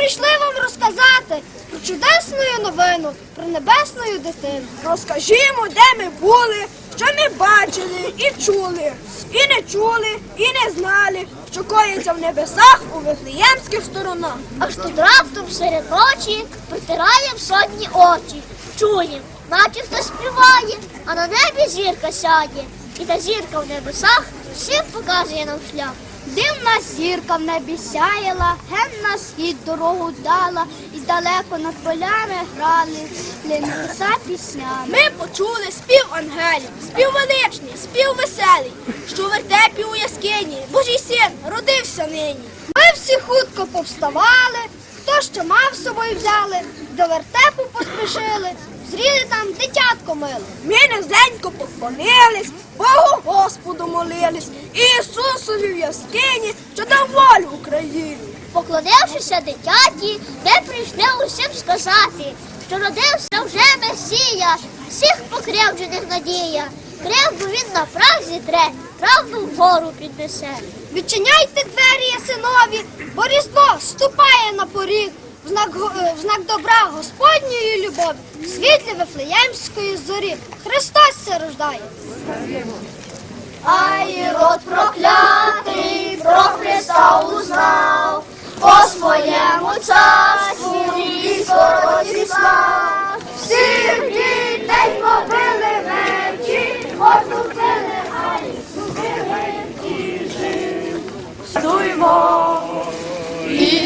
прийшли вам розказати про чудесну новину, про небесну дитину. Розкажімо, де ми були, що ми бачили і чули, і не чули, і не знали, що коїться в небесах у вифлеємських сторонах. Аж тут раптом серед ночі протирає в сотні очі. Чуєм, наче хтось співає, а на небі зірка сяє. І та зірка в небесах всім показує нам шлях. Дивна зірка в небі сяяла, ген на схід дорогу дала, і далеко над полями грали небеса піснями. Ми почули спів ангелів, спів величний, спів веселий, що вертепі у яскині Божий син родився нині. Ми всі хутко повставали, хто що мав з собою взяли, до вертепу поспішили, зріли там дитятко миле. Ми низенько поклонились, Богу Господу молились, Ісусові в яскині, що дав волю Україні. Поклонившися дитяті, ми прийшли усім сказати, що родився вже Месія, всіх покривджених надія. Кривду він на прах зітре, правду вгору піднесе. Відчиняйте двері, синові, бо різдво ступає на поріг. В знак, е, в знак добра Господньої любові, в світлі Вифлеємської зорі. Христос се рождає. Ай, род проклятий, про Христа узнав, по своєму царству і скорості слав. Всіх дітей побили мечі, отупили,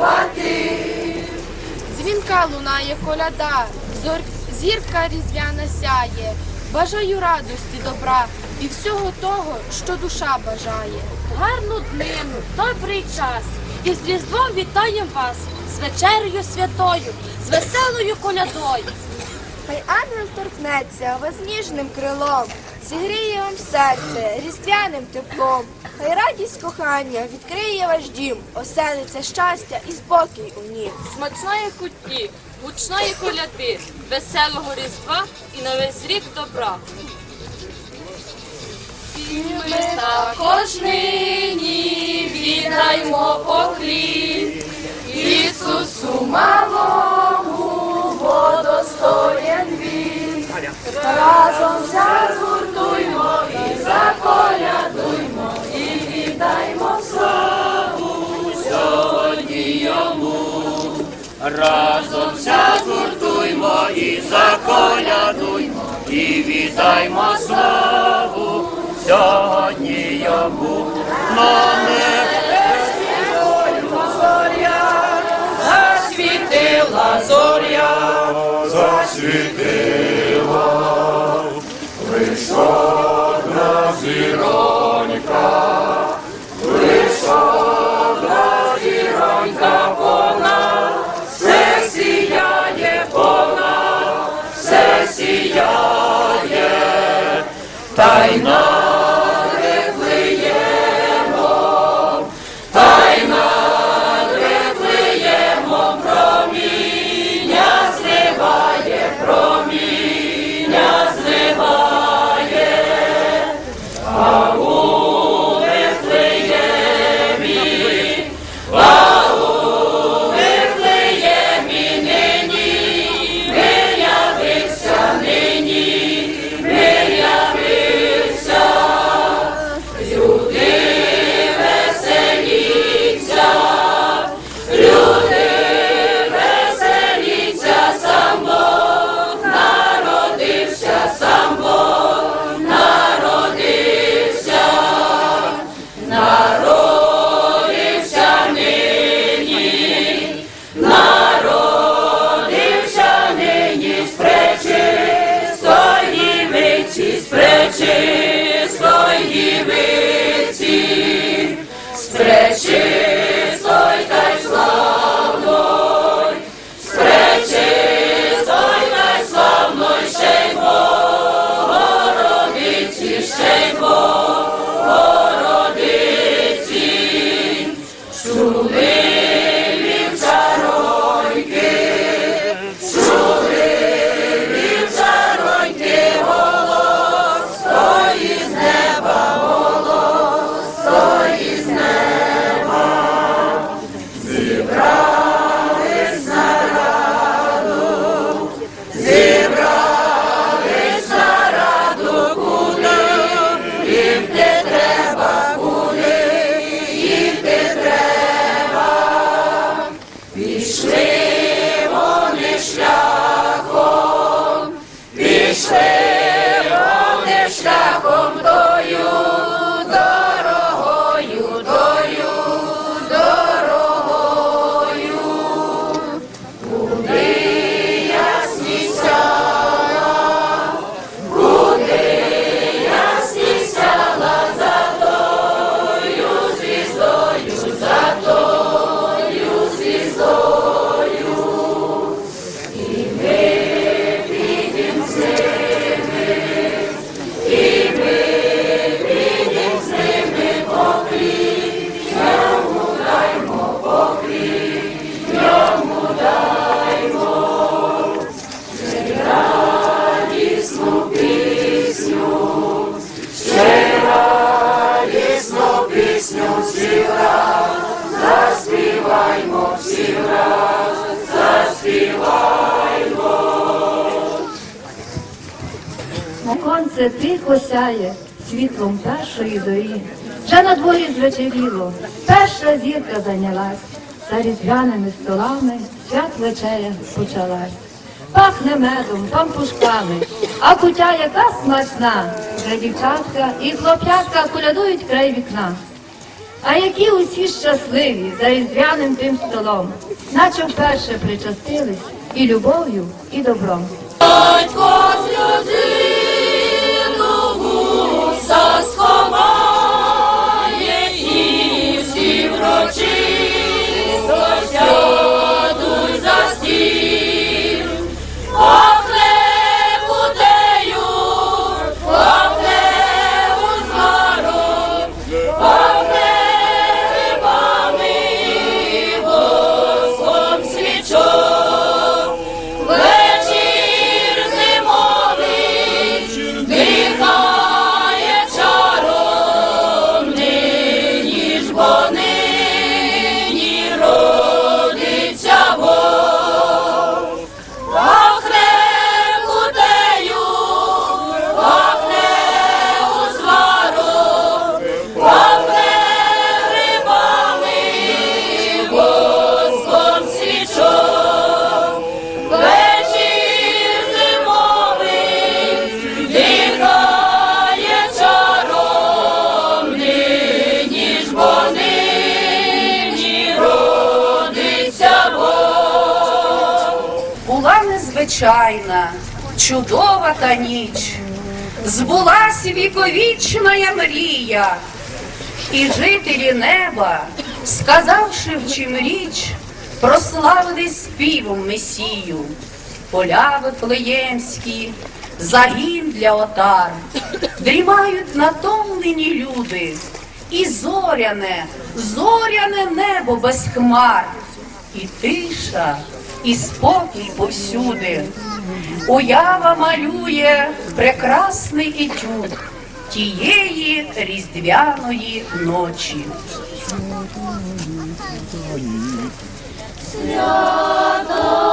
зубили Дзвінка лунає коляда, зор, зірка різдвяна сяє. Бажаю радості, добра і всього того, що душа бажає. Гарну днину, добрий час. І з Різдвом вітаєм вас з вечерею святою, з веселою колядою. Хай ангел торкнеться вас ніжним крилом, зігріє вам серце різдвяним теплом. Хай радість кохання відкриє ваш дім, оселиться щастя і спокій у нім. Смачної кутні, гучної коляди, веселого різдва і на весь рік добра. І ми також нині віддаймо поклін Ісусу малому, бо достоєн він. Разом вся Разом вся згуртуймо і заколядуймо, і віддаймо славу сьогодні йому. На Засвітила зоря, засвітила, вийшла на зіронька, зіронька Сонце тихо сяє світлом першої зорі. Вже на дворі звечеріло, перша зірка зайнялась, за різдвяними столами свят вечеря почалась. Пахне медом, пампушками, а кутя яка смачна, вже дівчатка і хлоп'ятка колядують край вікна. А які усі щасливі за різдвяним тим столом, наче вперше причастились і любов'ю, і добром. Чудова та ніч, збулась віковічна мрія, і жителі неба, сказавши в чим річ, прославили співом Месію, поля вифлеємські, загін для отар, дрімають натомлені люди, і зоряне, зоряне небо без хмар, і тиша, і спокій повсюди. Уява малює прекрасний етюд тієї різдвяної ночі. Свята.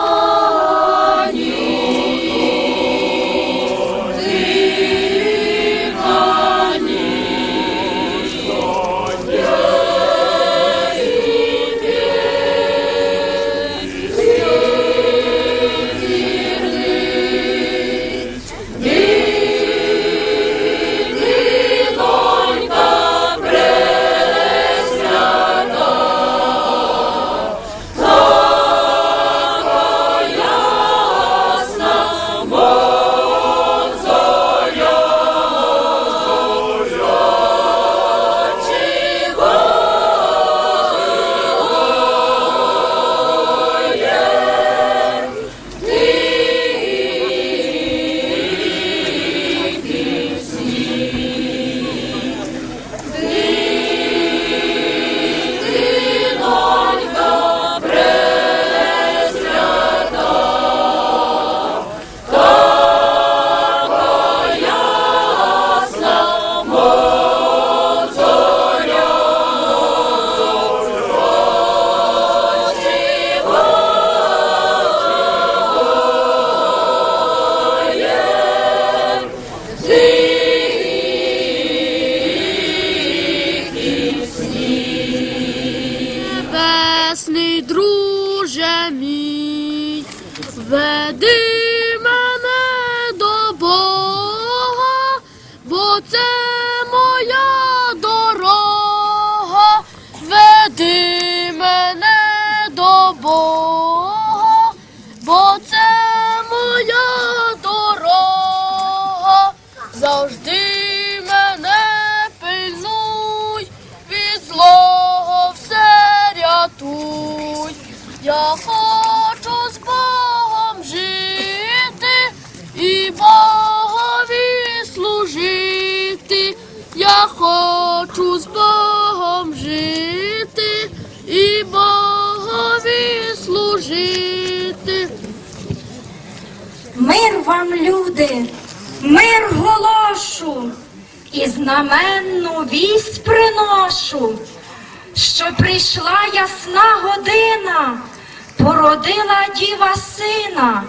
До вам, люди, мир голошу, і знаменну вість приношу, що прийшла ясна година, породила діва сина.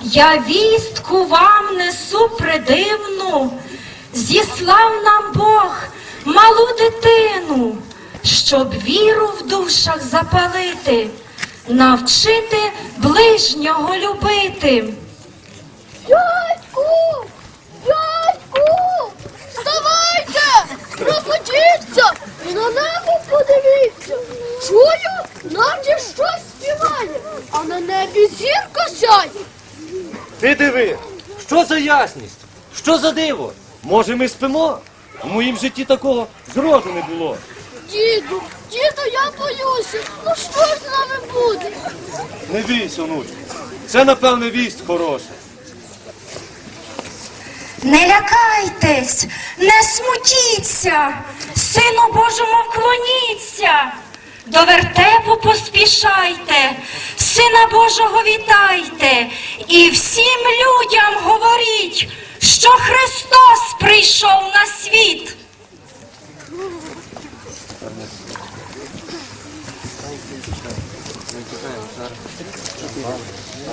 Я вістку вам несу придивну, зіслав нам Бог малу дитину, щоб віру в душах запалити, навчити ближнього любити. Дядьку! Дядьку! Вставайте! Розходіться і на небо подивіться. Чую, наче щось співає, а на небі зірка сяє. Ти диви, що за ясність? Що за диво? Може, ми спимо? У моїм житті такого зроду не було. Діду, діду, я боюся. Ну що з нами буде? Не бійся, онучку. Це, напевне, вість хороша. Не лякайтесь, не смутіться, Сину Божому вклоніться, до вертепу поспішайте, Сина Божого вітайте, і всім людям говоріть, що Христос прийшов на світ.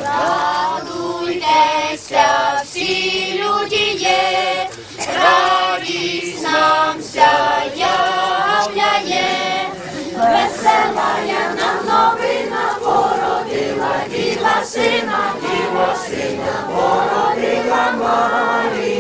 Радуйтеся, всі люди є, радість нам являє. Весела я нам новина породила, діла сина, діла сина, породила Марія.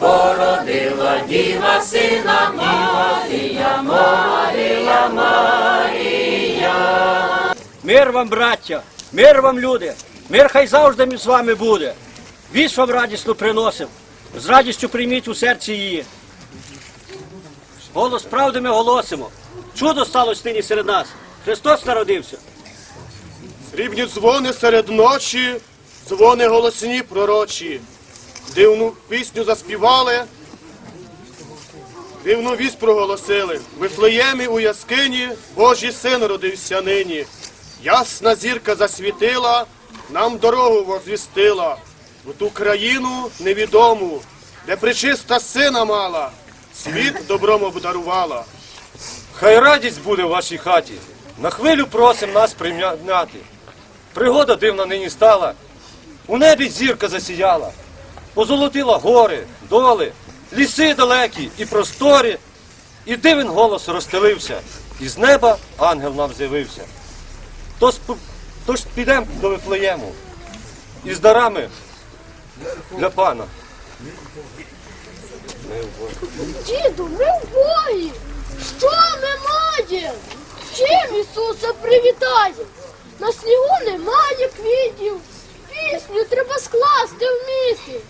Породила, діва сина, сина, породила Марія. Мир вам, браття, мир вам, люди, мир хай завжди між вами буде. Вість вам радісно приносив, з радістю прийміть у серці її. Голос правди ми голосимо. Чудо сталося нині серед нас. Христос народився. Срібні дзвони серед ночі, дзвони голосні пророчі. Дивну пісню заспівали, дивну вість проголосили. Вифлеємі у яскині Божий син родився нині. Ясна зірка засвітила, нам дорогу возвістила. В ту країну невідому, де причиста сина мала, світ добром обдарувала. Хай радість буде в вашій хаті. На хвилю просим нас прийняти. Пригода дивна нині стала. У небі зірка засіяла, позолотила гори, доли, ліси далекі і просторі, і дивен голос розстелився, і з неба ангел нам з'явився. П- тож підемо до Вифлеєму із дарами для пана. Діду, ми в бої. Що ми маємо? Чим Ісуса привітає? На снігу немає квітів. Пісню треба скласти в місті.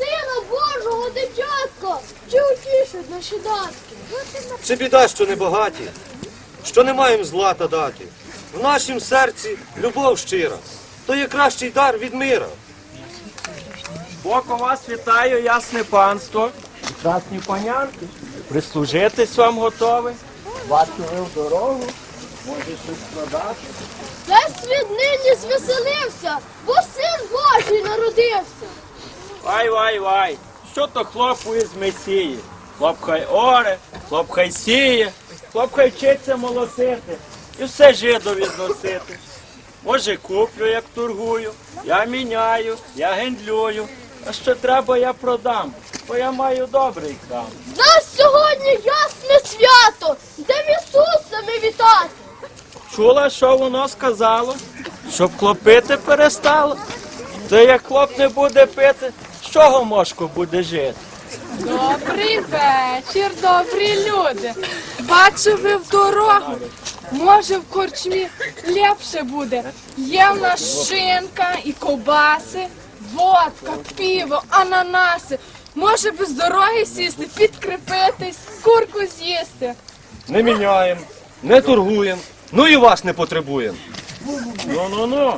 Сина Божого дитятка, чи утішить наші датки? Чи біда, що не багаті, що не маємо злата дати. В нашім серці любов щира, то є кращий дар від мира. Боко вас вітаю, ясне панство, красні панянки. Прислужитись вам готові. Бачу ви в дорогу, може щось продати. Весь світ нині звеселився, бо син Божий народився. Вай, вай, вай. Що то хлопу із Месії? Хлоп хай оре, хлоп хай сіє, хлоп хай вчиться молосити і все жидо відносити. Може, куплю, як торгую, я міняю, я гендлюю. А що треба, я продам, бо я маю добрий крам. Нас сьогодні ясне свято, де Ісуса ми вітати. Чула, що воно сказало? Щоб хлопити перестало. То як хлоп не буде пити, з чого мошко буде жити? Добрий вечір, добрі люди. Бачу ви в дорогу. Може, в корчмі лепше буде. Є в нас шинка і ковбаси, водка, пиво, ананаси. Може без дороги сісти, підкріпитись, курку з'їсти. Не міняємо, не торгуємо, ну і вас не потребуємо. Ну ну ну.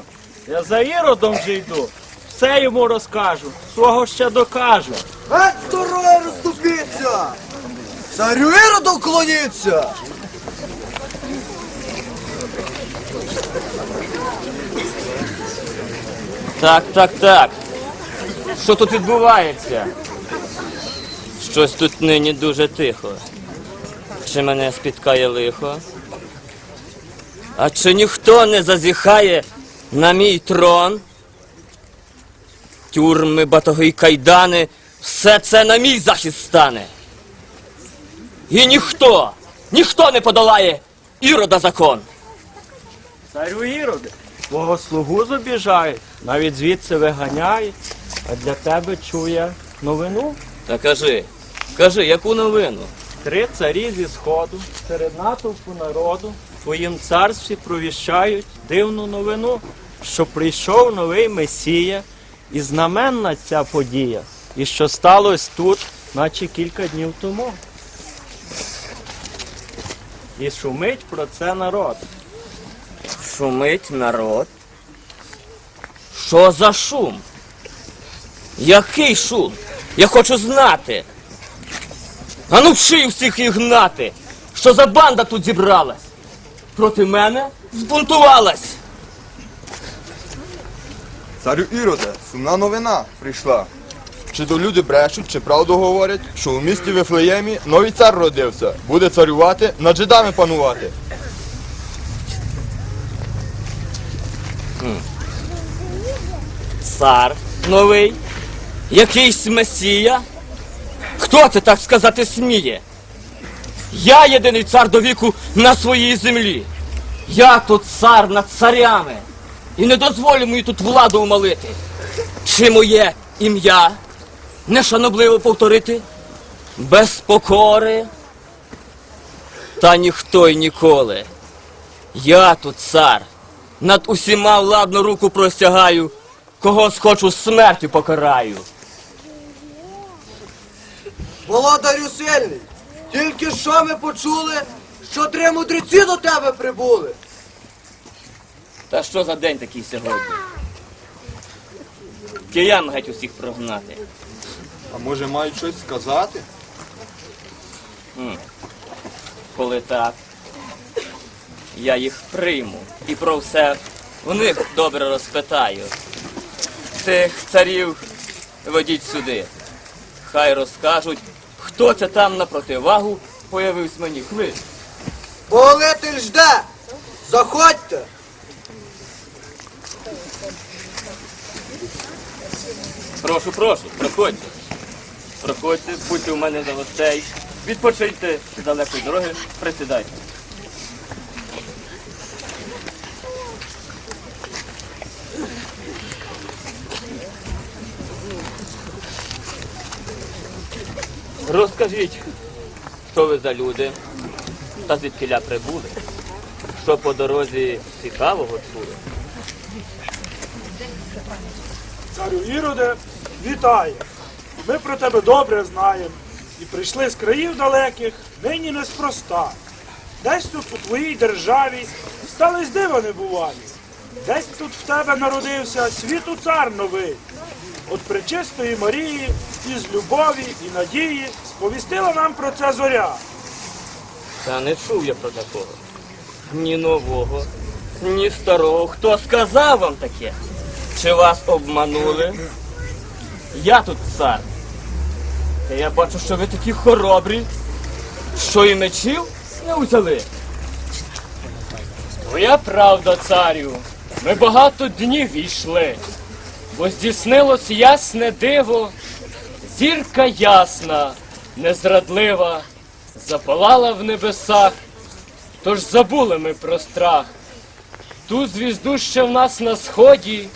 Я за іродом вже йду. Все йому розкажу, свого ще докажу. Геть здоров'я розступіться! Царю Іроду вклоніться! Так, так, так. Що тут відбувається? Щось тут нині дуже тихо. Чи мене спіткає лихо? А чи ніхто не зазіхає на мій трон? Тюрми, батоги кайдани, все це на мій захист стане. І ніхто, ніхто не подолає ірода закон. Царю Іроде, твого слугу зобіжають, навіть звідси виганяють, а для тебе чує новину. Та кажи, кажи, яку новину? Три царі зі сходу, серед натовпу народу, в твоїм царстві провіщають дивну новину, що прийшов новий Месія, і знаменна ця подія, і що сталося тут, наче кілька днів тому. І шумить про це народ. Шумить народ. Що за шум? Який шум? Я хочу знати. Ану вшию всіх їх гнати. Що за банда тут зібралась? Проти мене збунтувалась. Царю Іроде, сумна новина прийшла. Чи то люди брешуть, чи правду говорять, що у місті Вифлеємі новий цар родився, буде царювати, над жидами панувати. Цар новий. Якийсь месія. Хто це так сказати сміє? Я єдиний цар до віку на своїй землі. Я тут цар над царями. І не дозволю мені тут владу умалити. Чи моє ім'я нешанобливо повторити? Без покори. Та ніхто й ніколи. Я тут цар. Над усіма владну руку простягаю, кого схочу смертю покараю. Володарю сильний, тільки що ми почули, що три мудреці до тебе прибули. Та що за день такий сьогодні? Киян геть усіх прогнати. А може мають щось сказати? Коли так, я їх прийму і про все у них добре розпитаю. Тих царів ведіть сюди. Хай розкажуть, хто це там на противагу появився мені хвиль. Повелитель жде! Заходьте! Прошу, прошу, проходьте. Проходьте, будьте у мене за гостей. Відпочиньте з далекої дороги, присідайте. Розкажіть, що ви за люди та звідкиля прибули? що по дорозі цікавого чули. Царю Іроде, вітаю! Ми про тебе добре знаємо і прийшли з країв далеких, нині неспроста. Десь тут у твоїй державі стались дива небувалі. Десь тут в тебе народився світу цар новий. От пречистої Марії із любові і надії сповістила нам про це зоря. Та не чув я про такого. Ні нового, ні старого. Хто сказав вам таке? Чи вас обманули? Я тут цар. Та я бачу, що ви такі хоробрі, що і мечів не взяли. Твоя правда, царю, ми багато днів йшли, бо здійснилось ясне диво, зірка ясна, незрадлива, запалала в небесах, тож забули ми про страх. Ту звізду ще в нас на сході